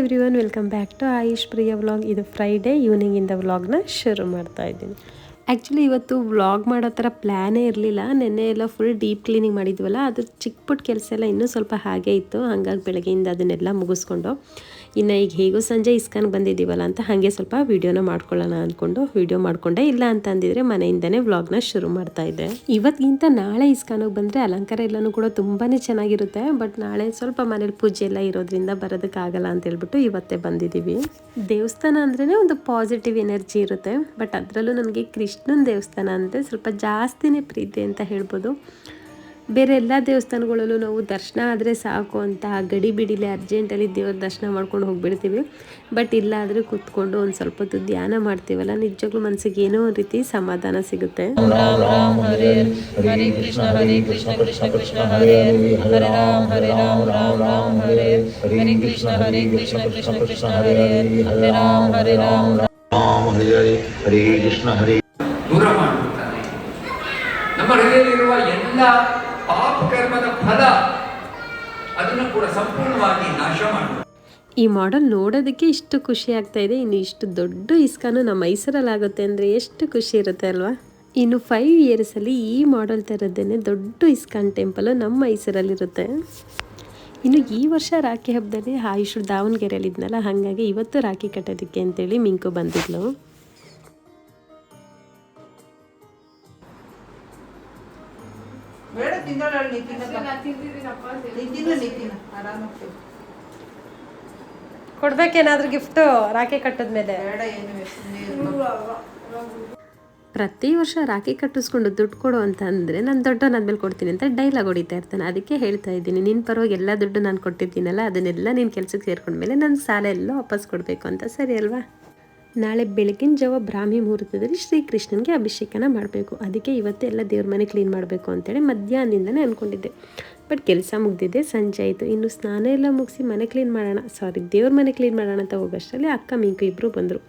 Every one welcome back to Ayush Priya vlog ಇದು Friday ಈವ್ನಿಂಗಿಂದ ವ್ಲಾಗ್ನ ಶುರು ಮಾಡ್ತಾ ಇದ್ದೀನಿ. ಆ್ಯಕ್ಚುಲಿ ಇವತ್ತು ವ್ಲಾಗ್ ಮಾಡೋ ಥರ ಪ್ಲ್ಯಾನೇ ಇರಲಿಲ್ಲ. ನೆನ್ನೆ ಎಲ್ಲ ಫುಲ್ ಡೀಪ್ ಕ್ಲೀನಿಂಗ್ ಮಾಡಿದ್ವಲ್ಲ, ಅದು ಚಿಕ್ಕ ಪುಟ್ಟ ಕೆಲಸ ಎಲ್ಲ ಇನ್ನೂ ಸ್ವಲ್ಪ ಹಾಗೆ ಇತ್ತು. ಹಾಗಾಗಿ ಬೆಳಗ್ಗೆಯಿಂದ ಅದನ್ನೆಲ್ಲ ಮುಗಿಸ್ಕೊಂಡು. ಇನ್ನು ಈಗ ಹೇಗೂ ಸಂಜೆ ಇಸ್ಕಾನ್ಗೆ ಬಂದಿದ್ದೀವಲ್ಲ ಅಂತ ಹಾಗೆ ಸ್ವಲ್ಪ ವೀಡಿಯೋನ ಮಾಡ್ಕೊಳ್ಳೋಣ ಅಂದ್ಕೊಂಡು ವೀಡಿಯೋ ಮಾಡಿಕೊಂಡೆ. ಇಲ್ಲ ಅಂತ ಅಂದಿದ್ರೆ ಮನೆಯಿಂದನೇ ವ್ಲಾಗ್ನ ಶುರು ಮಾಡ್ತಾ ಇದ್ದೆ. ಇವತ್ತಿಗಿಂತ ನಾಳೆ ಇಸ್ಕಾನಿಗೆ ಬಂದರೆ ಅಲಂಕಾರ ಎಲ್ಲನೂ ಕೂಡ ತುಂಬಾ ಚೆನ್ನಾಗಿರುತ್ತೆ. ಬಟ್ ನಾಳೆ ಸ್ವಲ್ಪ ಮನೇಲಿ ಪೂಜೆ ಎಲ್ಲ ಇರೋದ್ರಿಂದ ಬರೋದಕ್ಕಾಗಲ್ಲ ಅಂತ ಹೇಳ್ಬಿಟ್ಟು ಇವತ್ತೇ ಬಂದಿದ್ದೀವಿ. ದೇವಸ್ಥಾನ ಅಂದ್ರೇ ಒಂದು ಪಾಸಿಟಿವ್ ಎನರ್ಜಿ ಇರುತ್ತೆ. ಬಟ್ ಅದರಲ್ಲೂ ನನಗೆ ಕೃಷ್ಣನ ದೇವಸ್ಥಾನ ಅಂದರೆ ಸ್ವಲ್ಪ ಜಾಸ್ತಿನೇ ಪ್ರೀತಿ ಅಂತ ಹೇಳ್ಬೋದು. ಬೇರೆ ಎಲ್ಲ ದೇವಸ್ಥಾನಗಳಲ್ಲೂ ನಾವು ದರ್ಶನ ಆದರೆ ಸಾಕು ಅಂತ ಗಡಿ ಬಿಡಿಲಿ ಅರ್ಜೆಂಟಲ್ಲಿ ದೇವ್ರ ದರ್ಶನ ಮಾಡ್ಕೊಂಡು ಹೋಗಿಬಿಡ್ತೀವಿ. ಬಟ್ ಇಲ್ಲಾದರೂ ಕೂತ್ಕೊಂಡು ಒಂದು ಸ್ವಲ್ಪ ಹೊತ್ತು ಧ್ಯಾನ ಮಾಡ್ತೀವಲ್ಲ ನಿಜವಾಗ್ಲೂ ಮನಸ್ಸಿಗೆ ಏನೋ ಒಂದು ರೀತಿ ಸಮಾಧಾನ ಸಿಗುತ್ತೆ. ರಾಮ್ ರಾಮ್ ಹರೇ ಕೃಷ್ಣ ಹರೇ ಕೃಷ್ಣ ಕೃಷ್ಣ ಕೃಷ್ಣ ಹರೇ ಹರೇ ರಾಮ್ ಹರೇ ರಾಮ್ ರಾಮ್ ರಾಮ್ ಹರೇ ಹರೇ ಕೃಷ್ಣ ಹರೇ ಕೃಷ್ಣ ಕೃಷ್ಣ ಕೃಷ್ಣ ಹರೇ ಹರೇ ರಾಮ್ ಹರೇ ರಾಮ್ ರಾಮ್ ಹರೇ ಹರೇ ಕೃಷ್ಣ ಹರೇ. ದೂರ ಮಾಡುತ್ತಾರೆ ನಮ್ಮ ಹೃದಯದಲ್ಲಿರುವ ಎಲ್ಲ ಪಾಪ ಕರ್ಮದ ಫಲ ಅದನ್ನು ಕೂಡ ಸಂಪೂರ್ಣವಾಗಿ ನಾಶ ಈ ಮಾಡೆಲ್ ನೋಡೋದಕ್ಕೆ ಇಷ್ಟು ಖುಷಿ ಆಗ್ತಾ ಇದೆ. ಇನ್ನು ಇಷ್ಟು ದೊಡ್ಡ ಇಸ್ಕಾನು ನಮ್ಮ ಮೈಸೂರಲ್ಲಿ ಆಗುತ್ತೆ ಅಂದರೆ ಎಷ್ಟು ಖುಷಿ ಇರುತ್ತೆ ಅಲ್ವಾ? ಇನ್ನು ಫೈವ್ ಇಯರ್ಸಲ್ಲಿ ಈ ಮಾಡೆಲ್ ಥರದ್ದೇನೆ ದೊಡ್ಡ ಇಸ್ಕಾನ್ ಟೆಂಪಲು ನಮ್ಮ ಮೈಸೂರಲ್ಲಿರುತ್ತೆ ಇನ್ನು ಈ ವರ್ಷ ರಾಖಿ ಹಬ್ಬದಲ್ಲಿ ಆಯುಷ್ ದಾವಣಗೆರೆಯಲ್ಲಿದ್ನಲ್ಲ, ಹಾಗಾಗಿ ಇವತ್ತು ರಾಖಿ ಕಟ್ಟೋದಕ್ಕೆ ಅಂತೇಳಿ ಮಿಂಕು ಬಂದಿದ್ಲು. ಬೇಡ ತಿಂದೋಳು ಕೊಡ್ಬೇಕೇನಾದ್ರೂ ಗಿಫ್ಟು ರಾಖಿ ಕಟ್ಟಿದ್ಮೇಲೆ ಬೇಡ ಏನು ಸುಮ್ಮನೆ ಪ್ರತಿ ವರ್ಷ ರಾಖಿ ಕಟ್ಟಿಸ್ಕೊಂಡು ದುಡ್ಡು ಕೊಡು ಅಂತ ಅಂದರೆ ನಾನು ಮೇಲೆ ಕೊಡ್ತೀನಿ ಅಂತ ಡೈಲಾಗ್ ಹೊಡಿತಾ ಇರ್ತಾನೆ. ಅದಕ್ಕೆ ಹೇಳ್ತಾ ಇದ್ದೀನಿ ನಿನ್ನ ಪರವಾಗಿ ಎಲ್ಲ ದುಡ್ಡು ನಾನು ಕೊಟ್ಟಿದ್ದೀನಲ್ಲ ಅದನ್ನೆಲ್ಲ ನೀನು ಕೆಲಸಕ್ಕೆ ಸೇರ್ಕೊಂಡ್ಮೇಲೆ ನನ್ನ ಸಾಲ ಎಲ್ಲ ವಾಪಸ್ ಕೊಡಬೇಕು ಅಂತ. ಸರಿ ಅಲ್ವಾ? ನಾಳೆ ಬೆಳಗಿನ ಜಾವ ಬ್ರಾಹ್ಮಿ ಮುಹೂರ್ತದಲ್ಲಿ ಶ್ರೀಕೃಷ್ಣನಿಗೆ ಅಭಿಷೇಕನ ಮಾಡಬೇಕು. ಅದಕ್ಕೆ ಇವತ್ತು ಎಲ್ಲ ದೇವ್ರ ಮನೆ ಕ್ಲೀನ್ ಮಾಡಬೇಕು ಅಂತೇಳಿ ಮಧ್ಯಾಹ್ನದಿಂದನೇ ಅಂದ್ಕೊಂಡಿದ್ದೆ ಬಟ್ ಕೆಲಸ ಮುಗ್ದಿದ್ದೆ ಸಂಜೆ ಆಯಿತು. ಇನ್ನು ಸ್ನಾನ ಎಲ್ಲ ಮುಗಿಸಿ ಮನೆ ಕ್ಲೀನ್ ಮಾಡೋಣ. ಸಾರಿ ದೇವ್ರ ಮನೆ ಕ್ಲೀನ್ ಮಾಡೋಣ ಅಂತ ಹೋಗೋಷ್ಟರಲ್ಲಿ ಅಕ್ಕ ಮಿಂಕು ಇಬ್ಬರು ಬಂದರು.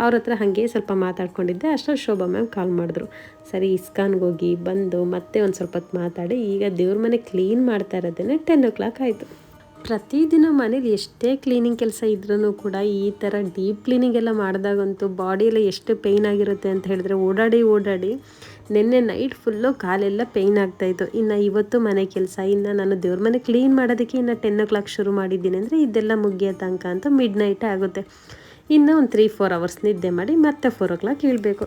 ಅವ್ರ ಹತ್ರ ಹಾಗೆ ಸ್ವಲ್ಪ ಮಾತಾಡ್ಕೊಂಡಿದ್ದೆ. ಅಷ್ಟು ಶೋಭಾ ಮ್ಯಾಮ್ ಕಾಲ್ ಮಾಡಿದ್ರು. ಸರಿ ಇಸ್ಕಾನ್ಗೆ ಹೋಗಿ ಬಂದು ಮತ್ತೆ ಒಂದು ಸ್ವಲ್ಪ ಹೊತ್ತು ಮಾತಾಡಿ. ಈಗ ದೇವ್ರ ಮನೆ ಕ್ಲೀನ್ ಮಾಡ್ತಾ ಇರೋದೇ ಟೆನ್ ಓ ಕ್ಲಾಕ್ ಆಯಿತು. ಪ್ರತಿದಿನ ಮನೇಲಿ ಎಷ್ಟೇ ಕ್ಲೀನಿಂಗ್ ಕೆಲಸ ಇದ್ರೂ ಕೂಡ ಈ ಥರ ಡೀಪ್ ಕ್ಲೀನಿಂಗ್ ಎಲ್ಲ ಮಾಡಿದಾಗಂತೂ ಬಾಡಿಯೆಲ್ಲ ಎಷ್ಟು ಪೇಯ್ನ್ ಆಗಿರುತ್ತೆ ಅಂತ ಹೇಳಿದ್ರೆ ಓಡಾಡಿ ಓಡಾಡಿ ನಿನ್ನೆ ನೈಟ್ ಫುಲ್ಲು ಕಾಲೆಲ್ಲ ಪೇಯ್ನ್ ಆಗ್ತಾಯಿತ್ತು ಇನ್ನು ಇವತ್ತು ಮನೆ ಕೆಲಸ, ಇನ್ನು ನಾನು ದೇವ್ರ ಮನೆ ಕ್ಲೀನ್ ಮಾಡೋದಕ್ಕೆ ಇನ್ನು ಟೆನ್ ಓ ಕ್ಲಾಕ್ ಶುರು ಮಾಡಿದ್ದೀನಿ ಅಂದರೆ ಇದೆಲ್ಲ ಮುಗಿಯೋ ತನಕ ಅಂತ ಮಿಡ್ ನೈಟೇ ಆಗುತ್ತೆ. ಇನ್ನು ಒಂದು ತ್ರೀ ಫೋರ್ ಅವರ್ಸ್ ನಿದ್ದೆ ಮಾಡಿ ಮತ್ತೆ ಫೋರ್ ಓ ಕ್ಲಾಕ್ ಇಳಬೇಕು.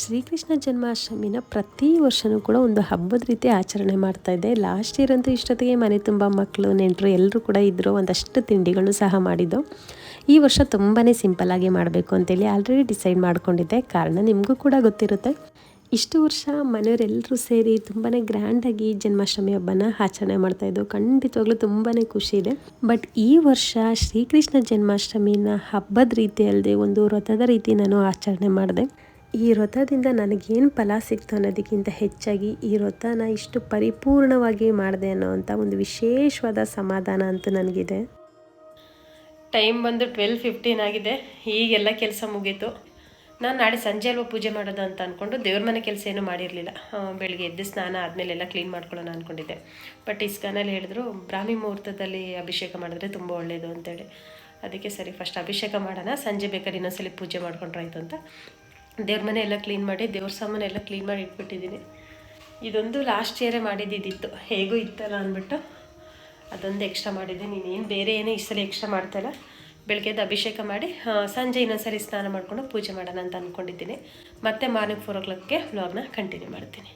ಶ್ರೀಕೃಷ್ಣ ಜನ್ಮಾಷ್ಟಮಿನ ಪ್ರತಿ ವರ್ಷವೂ ಕೂಡ ಒಂದು ಹಬ್ಬದ ರೀತಿ ಆಚರಣೆ ಮಾಡ್ತಾ ಇದ್ದೆ ಲಾಸ್ಟ್ ಇಯರ್ ಅಂತೂ ಇಷ್ಟೊತ್ತಿಗೆ ಮನೆ ತುಂಬ ಮಕ್ಕಳು ನೆಂಟರು ಎಲ್ಲರೂ ಕೂಡ ಇದ್ದರು ಒಂದಷ್ಟು ತಿಂಡಿಗಳು ಸಹ ಮಾಡಿದ್ದು. ಈ ವರ್ಷ ತುಂಬಾ ಸಿಂಪಲ್ಲಾಗಿ ಮಾಡಬೇಕು ಅಂತೇಳಿ ಆಲ್ರೆಡಿ ಡಿಸೈಡ್ ಮಾಡ್ಕೊಂಡಿದ್ದೆ. ಕಾರಣ ನಿಮಗೂ ಕೂಡ ಗೊತ್ತಿರುತ್ತೆ. ಇಷ್ಟು ವರ್ಷ ಮನೆಯವರೆಲ್ಲರೂ ಸೇರಿ ತುಂಬಾ ಗ್ರ್ಯಾಂಡಾಗಿ ಜನ್ಮಾಷ್ಟಮಿ ಹಬ್ಬನ ಆಚರಣೆ ಮಾಡ್ತಾಯಿದ್ದು ಖಂಡಿತವಾಗ್ಲೂ ತುಂಬಾ ಖುಷಿ ಇದೆ. ಬಟ್ ಈ ವರ್ಷ ಶ್ರೀಕೃಷ್ಣ ಜನ್ಮಾಷ್ಟಮಿನ ಹಬ್ಬದ ರೀತಿ ಅಲ್ಲದೆ ಒಂದು ವ್ರತದ ರೀತಿ ನಾನು ಆಚರಣೆ ಮಾಡಿದೆ. ಈ ವ್ರತದಿಂದ ನನಗೇನು ಫಲ ಸಿಕ್ತು ಅನ್ನೋದಕ್ಕಿಂತ ಹೆಚ್ಚಾಗಿ ಈ ವ್ರತನ ಇಷ್ಟು ಪರಿಪೂರ್ಣವಾಗಿ ಮಾಡಿದೆ ಅನ್ನೋವಂಥ ಒಂದು ವಿಶೇಷವಾದ ಸಮಾಧಾನ ಅಂತೂ ನನಗಿದೆ. ಟೈಮ್ ಬಂದು ಟ್ವೆಲ್ ಫಿಫ್ಟೀನ್ ಆಗಿದೆ, ಈಗೆಲ್ಲ ಕೆಲಸ ಮುಗೀತು. ನಾನು ನಾಳೆ ಸಂಜೆ ಅಲ್ವ ಪೂಜೆ ಮಾಡೋದು ಅಂತ ಅಂದ್ಕೊಂಡು ದೇವ್ರ ಮನೆ ಕೆಲಸ ಏನೂ ಮಾಡಿರಲಿಲ್ಲ. ಬೆಳಿಗ್ಗೆ ಎದ್ದು ಸ್ನಾನ ಆದಮೇಲೆ ಎಲ್ಲ ಕ್ಲೀನ್ ಮಾಡ್ಕೊಳ್ಳೋಣ ಅಂದ್ಕೊಂಡಿದ್ದೆ ಬಟ್ ಇಸ್ಕಾನಲ್ಲಿ ಹೇಳಿದ್ರು, ಬ್ರಾಹ್ಮಿ ಮುಹೂರ್ತದಲ್ಲಿ ಅಭಿಷೇಕ ಮಾಡಿದ್ರೆ ತುಂಬ ಒಳ್ಳೆಯದು ಅಂತೇಳಿ. ಅದಕ್ಕೆ ಸರಿ ಫಸ್ಟ್ ಅಭಿಷೇಕ ಮಾಡೋಣ, ಸಂಜೆ ಬೇಕಾದ್ರೆ ಇನ್ನೊಂದ್ಸಲಿ ಪೂಜೆ ಮಾಡ್ಕೊಂಡ್ರಾಯ್ತು ಅಂತ. ದೇವ್ರ ಮನೆ ಎಲ್ಲ ಕ್ಲೀನ್ ಮಾಡಿ, ದೇವ್ರ ಸಾಮಾನು ಎಲ್ಲ ಕ್ಲೀನ್ ಮಾಡಿ ಇಟ್ಬಿಟ್ಟಿದ್ದೀನಿ. ಇದೊಂದು ಲಾಸ್ಟ್ ಇಯರೇ ಮಾಡಿದ್ದಿದ್ದಿತ್ತು ಹೇಗೂ ಇತ್ತಲ್ಲ ಅಂದ್ಬಿಟ್ಟು ಅದೊಂದು ಎಕ್ಸ್ಟ್ರಾ ಮಾಡಿದ್ದೆ. ಏನು ಬೇರೆ ಏನೂ ಈ ಸಲ ಎಕ್ಸ್ಟ್ರಾ ಮಾಡ್ತಾಯಿಲ್ಲ ಬೆಳಗ್ಗೆದ್ದು ಅಭಿಷೇಕ ಮಾಡಿ ಸಂಜೆ ಇನ್ನೊಂದ್ಸರಿ ಸ್ನಾನ ಮಾಡಿಕೊಂಡು ಪೂಜೆ ಮಾಡೋಣ ಅಂತ ಅಂದ್ಕೊಂಡಿದ್ದೀನಿ ಮತ್ತೆ ಮಾರ್ನಿಂಗ್ ಫೋರ್ ಓ ಕ್ಲಾಕ್ಗೆ ವ್ಲಾಗ್ನ ಕಂಟಿನ್ಯೂ ಮಾಡ್ತೀನಿ.